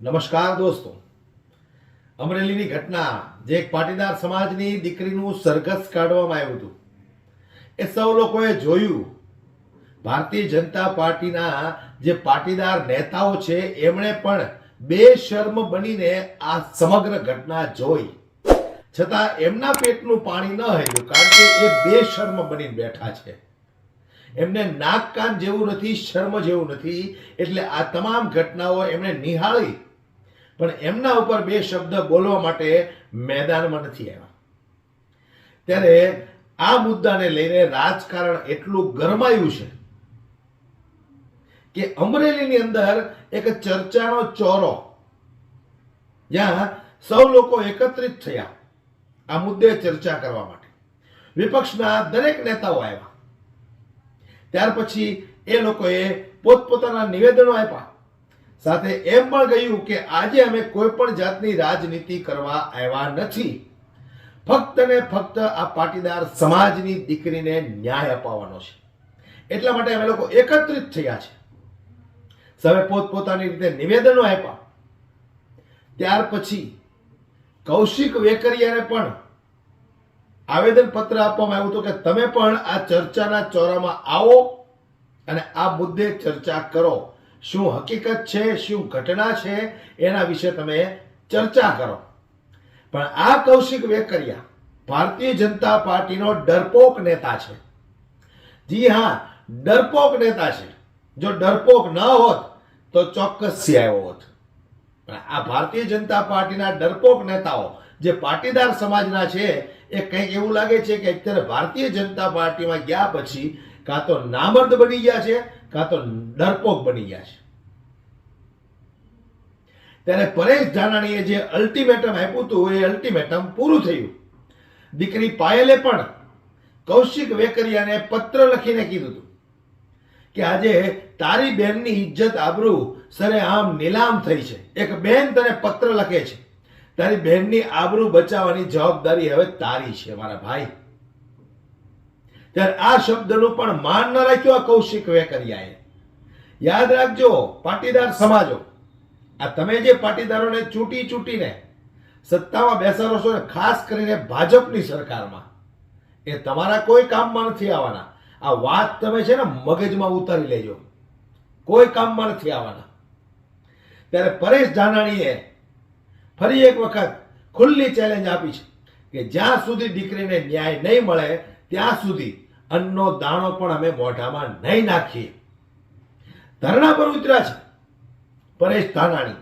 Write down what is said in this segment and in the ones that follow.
નમસ્કાર દોસ્તો. અમરેલીની ઘટના, જે એક પાટીદાર સમાજની દીકરીનું સરઘસ કાઢવામાં આવ્યું હતું. એ સૌ લોકોએ જોયું. ભારતીય જનતા પાર્ટીના જે પાટીદાર નેતાઓ છે, એમણે પણ બે શર્મ બનીને આ સમગ્ર ઘટના જોઈ. છતાં એમના પેટનું પાણી ન હલ્યું કારણ કે એ બેશર્મ બનીને બેઠા છે. એમને નાક કાન જેવું નથી, શર્મ જેવું નથી, એટલે આ તમામ ઘટનાઓ એમણે નિહાળી પણ એમના ઉપર બે શબ્દ બોલવા માટે મેદાનમાં નથી આવ્યા. ત્યારે આ મુદ્દાને લઈને રાજકારણ એટલું ગરમાયું છે કે અમરેલીની અંદર એક ચર્ચાનો ચોરો જ્યાં સૌ લોકો એકત્રિત થયા આ મુદ્દે ચર્ચા કરવા માટે. વિપક્ષના દરેક નેતાઓ આવ્યા. ત્યાર પછી એ લોકોએ પોતપોતાના નિવેદનો આપ્યા. સાથે એમ પણ કહ્યું કે આજે અમે કોઈ પણ જાતની રાજનીતિ કરવા આવ્યા નથી. ફક્ત ને ફક્ત આ પાટીદાર સમાજની દીકરીને ન્યાય અપાવવાનો છે. એટલા માટે અમે લોકો એકત્રિત થયા છે. સૌએ પોતપોતાની રીતે નિવેદનો આપ્યા. ત્યાર પછી કૌશિક વેકરિયાને પણ આવેદન પત્ર આપવામાં આવ્યું હતું કે તમે પણ આ ચર્ચાના ચોરામાં આવો અને આ મુદ્દે ચર્ચા કરો. શું હકીકત છે, શું ઘટના છે, એના વિશે તમે ચર્ચા કરો. પણ આ કૌશિક વેકરિયા ભારતીય જનતા પાર્ટીનો ડરપોક નેતા છે. જી હા, ડરપોક નેતા છે. જો ડરપોક ન હોત, તો ચોક્કસ આવ્યો હોત. પણ આ ભારતીય જનતા પાર્ટીના ડરપોક નેતાઓ જે પાટીદાર સમાજના છે, એ કંઈક એવું લાગે છે કે અત્યારે ભારતીય જનતા પાર્ટીમાં ગયા પછી કાં તો નામર્દ બની ગયા છે કાં તો ડરપોક બની ગયા છે. ત્યારે પરેશ ધાનાણીએ જે અલ્ટિમેટમ આપ્યું હતું, એ અલ્ટિમેટમ પૂરું થયું. દીકરી પાયલે પણ કૌશિક વેકરિયાને પત્ર લખીને કીધું હતું કે આજે તારી બહેનની ઇજ્જત આબરૂ સરે આમ નીલામ થઈ છે. એક બહેન તને પત્ર લખે છે. તારી બહેનની આબરૂ બચાવવાની જવાબદારી હવે તારી છે, મારા ભાઈ. ત્યારે આ શબ્દનું પણ માન ન રાખ્યું આ કૌશિક વેકરિયાએ. યાદ રાખજો, પાટીદાર સમાજો, આ તમે જે પાટીદારોને ચૂંટી ચૂંટીને સત્તામાં બેસાડો છો ને ખાસ કરીને ભાજપની સરકારમાં, એ તમારા કોઈ કામમાં નથી આવવાના. આ વાત તમે છે ને મગજમાં ઉતારી લેજો. કોઈ કામમાં નથી આવવાના. ત્યારે પરેશ ધાનાણીએ ફરી એક વખત ખુલ્લી ચેલેન્જ આપી છે કે જ્યાં સુધી દીકરીને ન્યાય નહીં મળે ત્યાં સુધી અન્નનો દાણો પણ અમે મોઢામાં નહીં નાખીએ. ધરણા પર ઉતર્યા છે. પરેશ ધાનાણી.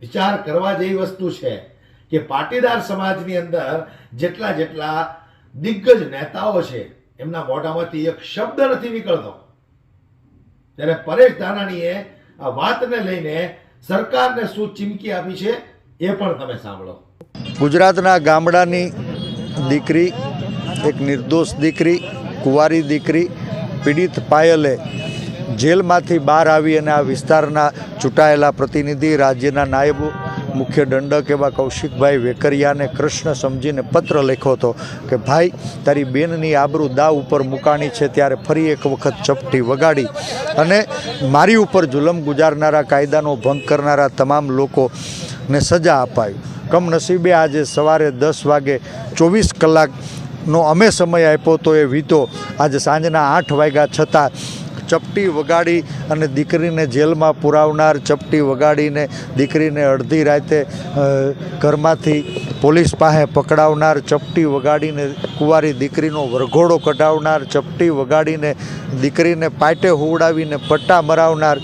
વિચાર કરવા જેવી વસ્તુ છે કે પાટીદાર સમાજની અંદર જેટલા જેટલા દિગ્ગજ નેતાઓ છે, એમના મોઢામાંથી એક શબ્દ નથી નીકળતો. ત્યારે પરેશ ધાનાણીએ આ વાતને લઈને સરકારને શું ચીમકી આપી છે એ પણ તમે સાંભળો. ગુજરાતના ગામડાની દીકરી, એક નિર્દોષ દીકરી, કુંવારી દીકરી, પીડિત પાયલે જેલમાંથી બહાર આવી અને આ વિસ્તારના ચૂંટાયેલા પ્રતિનિધિ, રાજ્યના નાયબ મુખ્ય દંડક એવા કૌશિકભાઈ વેકરિયાને કૃષ્ણ સમજીને પત્ર લખ્યો હતો કે, ભાઈ, તારી બેનની આબરૂ દાવ ઉપર મુકાણી છે, ત્યારે ફરી એક વખત ચપટી વગાડી અને મારી ઉપર જુલમ ગુજારનારા કાયદાનો ભંગ કરનારા તમામ લોકોને સજા અપાયું કમનસીબે આજે સવારે દસ વાગે ચોવીસ કલાકનો અમે સમય આપ્યો તો એ વીતો. આજે સાંજના આઠ વાગ્યા છતાં ચપટી વગાડી અને દીકરીને જેલમાં પુરાવનાર ચપટી વગાડીને દીકરીને અડધી રાતે ઘરમાંથી પોલીસ પાસે પકડાવનાર ચપટી વગાડીને કુંવારી દીકરીનો વરઘોડો કઢાવનાર, ચપટી વગાડીને દીકરીને પાટે હુવડાવીને પટ્ટા મરાવનાર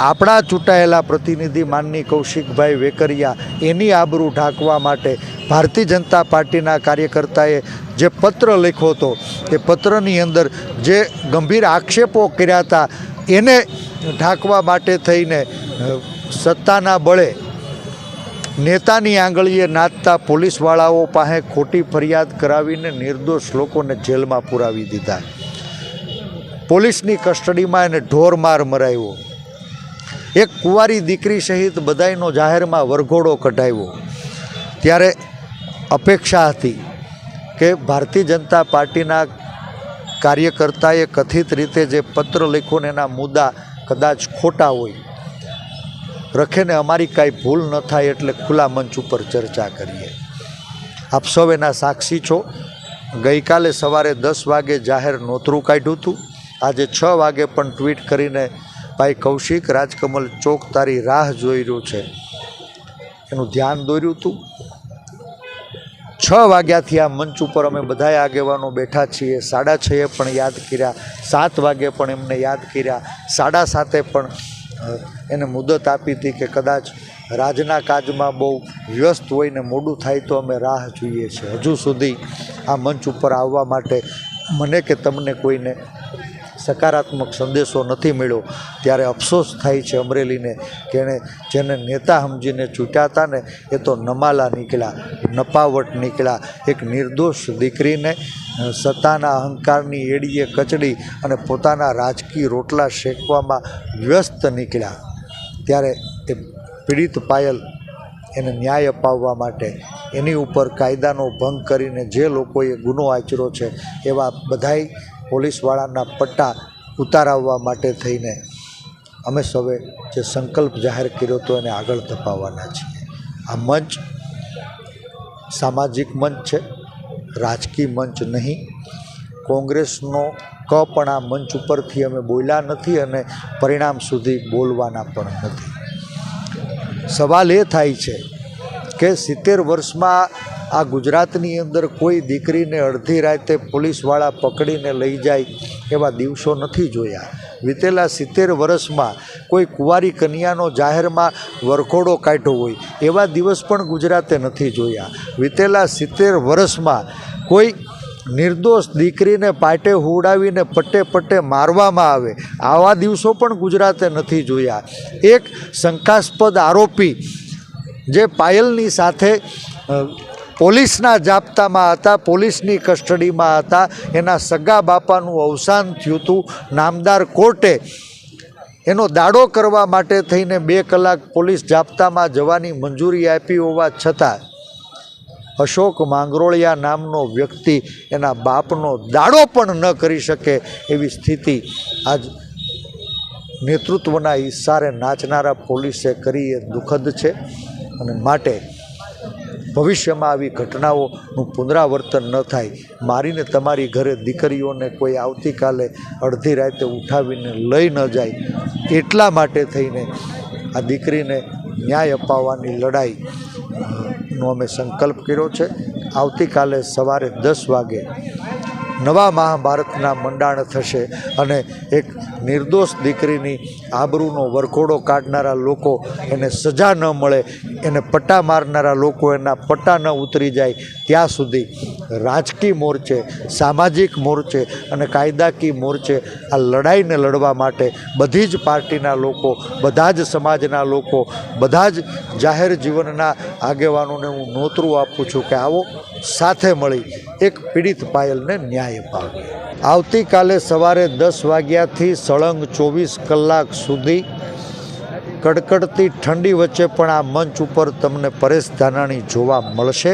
આપણા ચૂંટાયેલા પ્રતિનિધિ માનની કૌશિકભાઈ વેકરિયા એની આબરૂ ઢાંકવા માટે ભારતીય જનતા પાર્ટીના કાર્યકર્તાએ જે પત્ર લખ્યો હતો, એ પત્રની અંદર જે ગંભીર આક્ષેપો કર્યા હતા, એને ઢાંકવા માટે થઈને સત્તાના બળે નેતાની આંગળીએ નાચતા પોલીસવાળાઓ પાસે ખોટી ફરિયાદ કરાવીને નિર્દોષ લોકોને જેલમાં પુરાવી દીધા. પોલીસની કસ્ટડીમાં એને ઢોરમાર મરાવ્યો એક કુંવારી દીકરી સહિત બધાયનો જાહેરમાં વરઘોડો કઢાવ્યો. ત્યારે અપેક્ષા હતી કે ભારતીય જનતા પાર્ટીના કાર્યકર્તાએ કથિત રીતે જે પત્ર લખ્યો એના મુદ્દા કદાચ ખોટા હોય. રખેને અમારી કાંઈ ભૂલ ન થાય એટલે ખુલ્લા મંચ ઉપર ચર્ચા કરીએ. આપ સૌ એના સાક્ષી છો. ગઈકાલે સવારે દસ વાગે જાહેર નોતરું કાઢ્યું હતું. આજે છ વાગે પણ ટ્વીટ કરીને ભાઈ કૌશિક, રાજકમલ ચોક તારી રાહ જોઈ રહ્યું છે. એનું ધ્યાન દોર્યું હતું છ વાગ્યાથી આ મંચ ઉપર અમે બધા આગેવાનો બેઠા છીએ. સાડા છએ પણ યાદ કર્યા, સાત વાગે પણ એમને યાદ કર્યા. સાડા સાતે પણ એને મુદત આપી હતી કે કદાચ રાજના કાજમાં બહુ વ્યસ્ત હોય ને મોડું થાય તો અમે રાહ જોઈએ છીએ. હજુ સુધી આ મંચ ઉપર આવવા માટે મને કે તમને કોઈને સકારાત્મક સંદેશો નથી મળ્યો, ત્યારે અફસોસ થાય છે અમરેલીને કે એણે જેને નેતા સમજીને ચૂંટ્યા હતા ને, એ તો નમાલા નીકળ્યા, નપાવટ નીકળ્યા. એક નિર્દોષ દીકરીને સત્તાના અહંકારની એડીએ કચડી અને પોતાના રાજકીય રોટલા શેકવામાં વ્યસ્ત નીકળ્યા. ત્યારે એ પીડિત પાયલ એને ન્યાય અપાવવા માટે એની ઉપર કાયદાનો ભંગ કરીને જે લોકોએ ગુનો આચર્યો છે, એવા બધાય પોલીસવાળાના પટ્ટા ઉતારાવવા માટે થઈને અમે સૌએ જે સંકલ્પ જાહેર કર્યો હતો એને આગળ ધપાવવાના છીએ. આ મંચ સામાજિક મંચ છે, રાજકીય મંચ નહીં. કોંગ્રેસનો ક પણ આ મંચ ઉપરથી અમે બોલ્યા નથી અને પરિણામ સુધી બોલવાના પણ નથી. સવાલ એ થાય છે કે સિત્તેર વર્ષમાં આ ગુજરાતની અંદર કોઈ દીકરીને અડધી રાતે પોલીસવાળા પકડીને લઈ જાય એવા દિવસો નથી જોયા. વીતેલા સિત્તેર વર્ષમાં કોઈ કુંવારી કન્યાનો જાહેરમાં વરખોડો કાઢ્યો હોય, એવા દિવસ પણ ગુજરાતે નથી જોયા. વીતેલા સિત્તેર વર્ષમાં કોઈ નિર્દોષ દીકરીને પાટે હુડાવીને પટ્ટે પટ્ટે મારવામાં આવે, આવા દિવસો પણ ગુજરાતે નથી જોયા. એક શંકાસ્પદ આરોપી જે પાયલની સાથે પોલીસના જાપ્તામાં હતા, પોલીસની કસ્ટડીમાં હતા. એના સગા બાપાનું અવસાન થયું હતું નામદાર કોર્ટે. એનો દાડો કરવા માટે થઈને બે કલાક પોલીસ જાપ્તામાં જવાની મંજૂરી આપી હોવા છતાં અશોક માંગરોળિયા નામનો વ્યક્તિ એના બાપનો દાડો પણ ન કરી શકે એવી સ્થિતિ આજ નેતૃત્વના ઈશારે નાચનારા પોલીસે કરી એ દુઃખદ છે અને માટે ભવિષ્યમાં આવી ઘટનાઓનું પુનરાવર્તન ન થાય. મારીને તમારી ઘરે દીકરીઓને કોઈ આવતીકાલે અડધી રાતે ઉઠાવીને લઈ ન જાય. એટલા માટે થઈને આ દીકરીને ન્યાય અપાવવાની લડાઈનો અમે સંકલ્પ કર્યો છે. આવતીકાલે સવારે દસ વાગે નવા મહાભારતના મંડાણ થશે અને એક નિર્દોષ દીકરીની આબરૂનો વરઘોડો કાઢનારા લોકો એને સજા ન મળે, એને પટ્ટા મારનારા લોકો એના પટ્ટા ન ઉતરી જાય, ત્યાં સુધી રાજકીય મોરચે સામાજિક મોરચે અને કાયદાકીય મોરચે આ લડાઈને લડવા માટે બધી જ પાર્ટીના લોકો, બધા જ સમાજના લોકો, બધા જ જાહેર જીવનના આગેવાનોને હું નોતરું આપું છું કે આવો સાથે મળી એક પીડિત પાયલને ન્યાય અપાવીએ આવતીકાલે સવારે દસ વાગ્યાથી સળંગ ચોવીસ કલાક સુધી કડકડતી ઠંડી વચ્ચે પણ આ મંચ ઉપર તમને પરેશ ધાનાણી જોવા મળશે.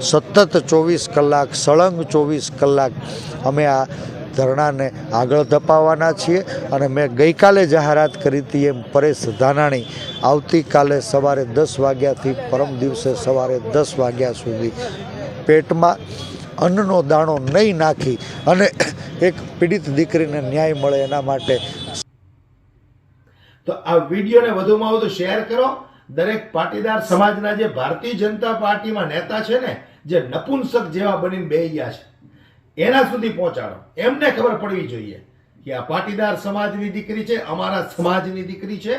સતત ચોવીસ કલાક, સળંગ ચોવીસ કલાક અમે આ ધરણાને આગળ ધપાવવાના છીએ અને મેં ગઈકાલે જાહેરાત કરી હતી એમ પરેશ ધાનાણી. આવતીકાલે સવારે દસ વાગ્યાથી પરમ દિવસે સવારે દસ વાગ્યા સુધી પેટમાં અન્નનો દાણો નહીં નાખી અને એક પીડિત દીકરીને ન્યાય મળે એના માટે તો આ વિડીયોને વધુમાં વધુ શેર કરો દરેક પાટીદાર સમાજના જે ભારતીય જનતા પાર્ટીમાં નેતા છે ને, જે નપુંસક જેવા બનીને બેહ્યા છે. એના સુધી પહોંચાડો. એમને ખબર પડવી જોઈએ કે આ પાટીદાર સમાજની દીકરી છે, અમારા સમાજની દીકરી છે.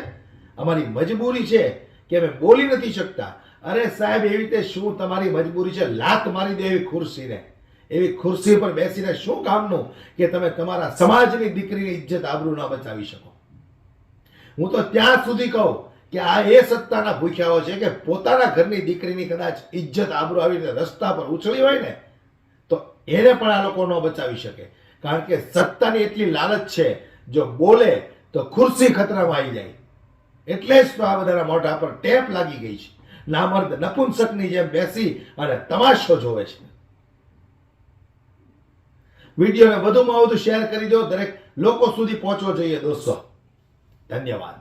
અમારી મજબૂરી છે કે અમે બોલી નથી શકતા. અરે સાહેબ, એવી રીતે શું તમારી મજબૂરી છે? લાત મારી દે એવી ખુરશીને. એવી ખુરશી પર બેસીને શું કામનું કે તમે તમારા સમાજની દીકરીની ઇજ્જત આબરૂ ના બચાવી શકો? હું તો ત્યાં સુધી કહું કે આ એ સત્તાના ભૂખ્યાઓ છે કે પોતાના ઘરની દીકરીની કદાચ ઇજ્જત આબરૂ આવી રીતે રસ્તા પર ઉછળી હોય ને, તો એને પણ આ લોકો ન બચાવી શકે. કારણ કે સત્તાની એટલી લાલચ છે, જો બોલે તો ખુરશી ખતરામાં આવી જાય. એટલે જ તો આ બધાના મોઢા પર ટેપ લાગી ગઈ છે. નામર્દ નપુંસકની જેમ બેસી અને તમાશો જોવે છે. વિડીયોને વધુમાં વધુ શેર કરી દો. દરેક લોકો સુધી પહોંચવો જોઈએ દોસ્તો. ધન્યવાદ.